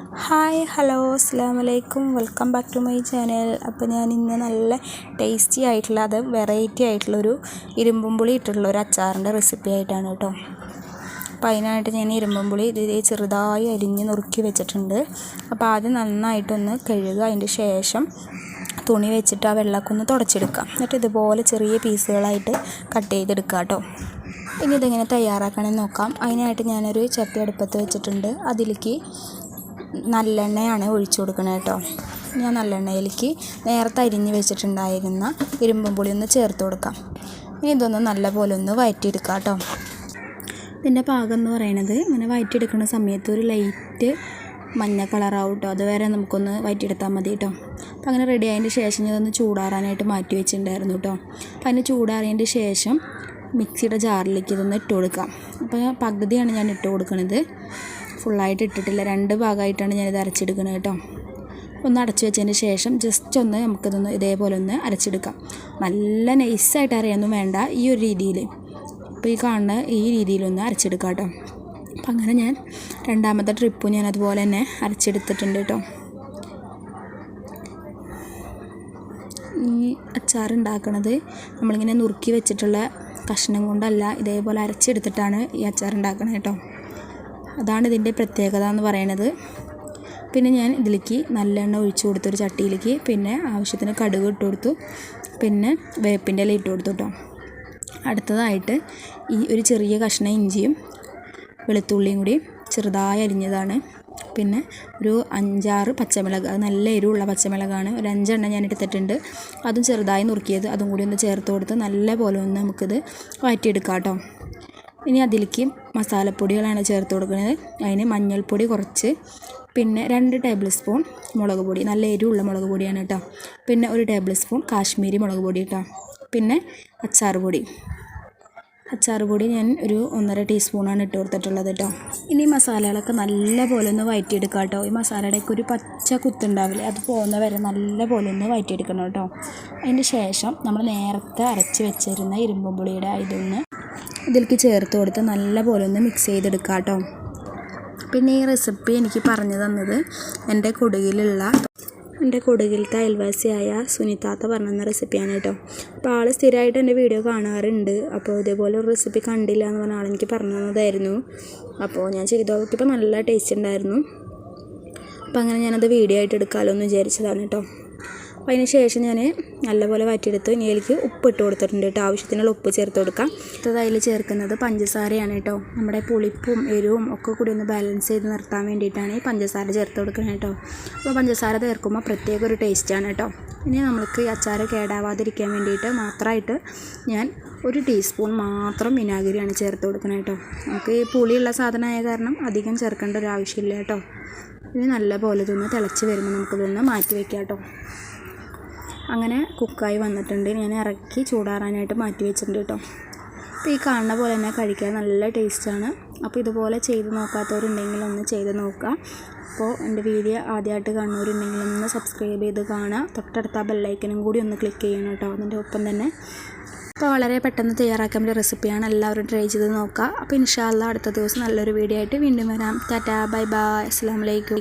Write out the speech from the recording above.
Hi hello അസ്സാം വലൈക്കും welcome back to my channel. അപ്പോൾ ഞാൻ ഇന്ന് നല്ല ടേസ്റ്റി ആയിട്ടുള്ള അത് വെറൈറ്റി ആയിട്ടുള്ളൊരു ഇരുമ്പും പുളി ഇട്ടിട്ടുള്ള ഒരു അച്ചാറിന്റെ റെസിപ്പി ആയിട്ടാണ് കേട്ടോ. അപ്പോൾ അതിനായിട്ട് ഞാൻ ഇരുമ്പും പുളി ഇത് ചെറുതായി അരിഞ്ഞ് നുറുക്കി വെച്ചിട്ടുണ്ട്. അപ്പോൾ ആദ്യം നന്നായിട്ടൊന്ന് കഴുകുക. അതിന്റെ ശേഷം തുണി വെച്ചിട്ട് ആ വെള്ളക്കൊന്ന് ഒന്ന് തുടച്ചെടുക്കാം എന്നിട്ട് ഇതുപോലെ ചെറിയ പീസുകളായിട്ട് കട്ട് ചെയ്തെടുക്കുക കേട്ടോ. ഇനി ഇതെങ്ങനെ തയ്യാറാക്കണമെന്ന് നോക്കാം. അതിനായിട്ട് ഞാനൊരു ചട്ടി അടുപ്പത്ത് വെച്ചിട്ടുണ്ട്. അതിലേക്ക് നല്ലെണ്ണയാണ് ഒഴിച്ചു കൊടുക്കണത് കേട്ടോ. ഞാൻ നല്ലെണ്ണയിലേക്ക് നേരത്തെ അരിഞ്ഞ് വെച്ചിട്ടുണ്ടായിരുന്ന ഇരുമ്പും പുളി ഒന്ന് ചേർത്ത് കൊടുക്കാം. ഇനി ഇതൊന്ന് നല്ലപോലെ ഒന്ന് വഴറ്റിയെടുക്കാം കേട്ടോ. ഇതിന്റെ പാകം എന്ന് പറയണത് ഇങ്ങനെ വഴറ്റിയെടുക്കുന്ന സമയത്ത് ഒരു ലൈറ്റ് മഞ്ഞ കളറാവും കേട്ടോ. അതുവരെ നമുക്കൊന്ന് വയറ്റിയെടുത്താൽ മതി കേട്ടോ. അപ്പം അങ്ങനെ റെഡി ആയതിന്റെ ശേഷം ഞാനൊന്ന് ചൂടാറാനായിട്ട് മാറ്റി വെച്ചിട്ടുണ്ടായിരുന്നു കേട്ടോ. അപ്പം അതിന് ചൂടാറിയതിന്റെ ശേഷം മിക്സിയുടെ ജാറിലേക്ക് ഇതൊന്ന് ഇട്ട് കൊടുക്കാം. അപ്പോൾ പകുതിയാണ് ഞാൻ ഇട്ട് കൊടുക്കുന്നത് ഫുള്ളായിട്ട് ഇട്ടിട്ടില്ല. രണ്ട് ഭാഗമായിട്ടാണ് ഞാനിത് അരച്ചെടുക്കുന്നത് കേട്ടോ. ഒന്ന് അടച്ചു വെച്ചതിന് ശേഷം ജസ്റ്റ് ഒന്ന് നമുക്കിതൊന്ന് ഇതേപോലെ ഒന്ന് അരച്ചെടുക്കാം. നല്ല നൈസായിട്ട് അറിയാനൊന്നും വേണ്ട ഈ ഒരു രീതിയിൽ അപ്പോൾ ഈ കാണുന്ന ഈ രീതിയിലൊന്ന് അരച്ചെടുക്കാം കേട്ടോ. അപ്പം അങ്ങനെ ഞാൻ രണ്ടാമത്തെ ട്രിപ്പ് ഞാൻ അതുപോലെ തന്നെ അരച്ചെടുത്തിട്ടുണ്ട് കേട്ടോ. ഈ അച്ചാർ നമ്മളിങ്ങനെ നുറുക്കി വെച്ചിട്ടുള്ള കഷ്ണം കൊണ്ടല്ല ഇതേപോലെ അരച്ചെടുത്തിട്ടാണ് ഈ അച്ചാർ ഉണ്ടാക്കണത് കേട്ടോ. അതാണ് ഇതിന്റെ പ്രത്യേകത എന്ന് പറയുന്നത്. പിന്നെ ഞാൻ ഇതിലേക്ക് നല്ലെണ്ണ ഒഴിച്ചു കൊടുത്തു ഒരു ചട്ടിയിലേക്ക് പിന്നെ ആവശ്യത്തിന് കടുക് ഇട്ട് കൊടുത്തു. പിന്നെ വേപ്പിന്റെ ഇല ഇട്ട് കൊടുത്തു കേട്ടോ അടുത്തതായിട്ട് ഈ ഒരു ചെറിയ കഷ്ണം ഇഞ്ചിയും വെളുത്തുള്ളിയും കൂടി ചെറുതായി അരിഞ്ഞതാണ്. പിന്നെ ഒരു അഞ്ചാറ് പച്ചമുളക് അത് നല്ല എരിവുള്ള പച്ചമുളകാണ്. ഒരു അഞ്ചെണ്ണം ഞാൻ എടുത്തിട്ടുണ്ട്. അതും ചെറുതായി നുറുക്കിയത് അതും കൂടി ഒന്ന് ചേർത്ത് കൊടുത്ത് നല്ല പോലെ ഒന്ന് നമുക്കിത് വഴറ്റിയെടുക്കാം കേട്ടോ ഇനി അതിലേക്ക് മസാലപ്പൊടികളാണ് ചേർത്ത് കൊടുക്കുന്നത്. അതിന് മഞ്ഞൾപ്പൊടി കുറച്ച് പിന്നെ രണ്ട് ടേബിൾ സ്പൂൺ മുളക് പൊടി. നല്ല എരിവുള്ള മുളക് പൊടിയാണ് കേട്ടോ പിന്നെ ഒരു ടേബിൾ സ്പൂൺ കാശ്മീരി മുളക് പൊടി കേട്ടോ പിന്നെ അച്ചാർ പൊടി. അച്ചാർ പൊടി ഞാൻ ഒരു ഒന്നര ടീസ്പൂണാണ് ഇട്ട് കൊടുത്തിട്ടുള്ളത് കേട്ടോ ഇനി മസാലകളൊക്കെ നല്ല പോലെ ഒന്ന് വഴറ്റിയെടുക്കാം കേട്ടോ ഈ മസാലയുടെയൊക്കെ ഒരു പച്ച കുത്തുണ്ടാവില്ലേ? അത് പോകുന്ന വരെ നല്ല പോലെ ഒന്ന് വഴറ്റിയെടുക്കണം കേട്ടോ അതിന് ശേഷം നമ്മൾ നേരത്തെ അരച്ച് വെച്ചിരുന്ന ഇരുമ്പും പുളിയുടെ ഇതൊന്ന് ഇതിലേക്ക് ചേർത്ത് കൊടുത്ത് നല്ലപോലെ ഒന്ന് മിക്സ് ചെയ്തെടുക്കാം കേട്ടോ. പിന്നെ ഈ റെസിപ്പി എനിക്ക് പറഞ്ഞു തന്നത് എന്റെ കൊടുകിലുള്ള എന്റെ കൊടുകിലത്തെ അയൽവാസിയായ സുനിതാത്ത പറഞ്ഞ റെസിപ്പിയാണ് കേട്ടോ. അപ്പോൾ ആൾ സ്ഥിരമായിട്ട് എന്റെ വീഡിയോ കാണാറുണ്ട്. അപ്പോൾ ഇതേപോലെ ഒരു റെസിപ്പി കണ്ടില്ല എന്ന് പറഞ്ഞ ആളെനിക്ക് പറഞ്ഞു തന്നതായിരുന്നു. അപ്പോൾ ഞാൻ ചെയ്ത്. നോക്കിയപ്പോൾ നല്ല ടേസ്റ്റ് ഉണ്ടായിരുന്നു. അപ്പോൾ അങ്ങനെ ഞാനത് വീഡിയോ ആയിട്ട് എടുക്കാമല്ലോ എന്ന് വിചാരിച്ചതാണ് കേട്ടോ. അപ്പോൾ അതിന് ശേഷം ഞാൻ നല്ലപോലെ വറ്റിയെടുത്ത്. ഇനി അതിലേക്ക് ഉപ്പ് ഇട്ട് കൊടുത്തിട്ടുണ്ട് കേട്ടോ. ആവശ്യത്തിനുള്ള ഉപ്പ് ചേർത്ത് കൊടുക്കാം. അടുത്തത് അതിൽ ചേർക്കുന്നത് പഞ്ചസാരയാണ് കേട്ടോ. നമ്മുടെ പുളിപ്പും എരിവും ഒക്കെ കൂടി ഒന്ന് ബാലൻസ് ചെയ്ത് നിർത്താൻ വേണ്ടിയിട്ടാണ് ഈ പഞ്ചസാര ചേർത്ത് കൊടുക്കുന്നത് കേട്ടോ. അപ്പോൾ പഞ്ചസാര ചേർക്കുമ്പോൾ പ്രത്യേക ഒരു ടേസ്റ്റാണ് കേട്ടോ. ഇനി നമ്മൾക്ക് ഈ അച്ചാർ കേടാവാതിരിക്കാൻ വേണ്ടിയിട്ട് മാത്രമായിട്ട് ഞാൻ ഒരു ടീസ്പൂൺ മാത്രം വിനാഗിരിയാണ് ചേർത്ത് കൊടുക്കുന്നത് കേട്ടോ. നമുക്ക് ഈ പുളിയുള്ള സാധനമായ കാരണം അധികം ചേർക്കേണ്ട ഒരു ആവശ്യമില്ല കേട്ടോ. ഇനി നല്ല പോലെ ഇതൊന്ന് തിളച്ച് വരുമ്പോൾ നമുക്കിതൊന്ന് മാറ്റി വയ്ക്കാം കേട്ടോ. അങ്ങനെ കുക്കായി വന്നിട്ടുണ്ട്. ഞാൻ ഇറക്കി ചൂടാറാനായിട്ട് മാറ്റി വെച്ചിട്ടുണ്ട് കേട്ടോ. അപ്പോൾ ഈ കാണുന്ന പോലെ തന്നെ കഴിക്കാൻ നല്ല ടേസ്റ്റാണ് അപ്പോൾ ഇതുപോലെ ചെയ്ത് നോക്കാത്തവരുണ്ടെങ്കിൽ ഒന്ന് ചെയ്ത് നോക്കുക അപ്പോൾ എന്റെ വീഡിയോ ആദ്യമായിട്ട് കാണുന്നവരുണ്ടെങ്കിൽ ഒന്ന് സബ്സ്ക്രൈബ് ചെയ്ത് കാണുക. തൊട്ടടുത്ത ബെല്ലൈക്കനും കൂടി ഒന്ന് ക്ലിക്ക് ചെയ്യണം കേട്ടോ. അതിന്റെ ഒപ്പം തന്നെ. അപ്പോൾ വളരെ പെട്ടെന്ന് തയ്യാറാക്കാൻ പറ്റിയ റെസിപ്പിയാണ് എല്ലാവരും ട്രൈ ചെയ്ത് നോക്കുക. അപ്പോൾ ഇൻഷാല്ല അടുത്ത ദിവസം നല്ലൊരു വീഡിയോ ആയിട്ട് വീണ്ടും വരാം. ടാറ്റാ ബൈ ബൈ അസ്സാം വലൈക്കും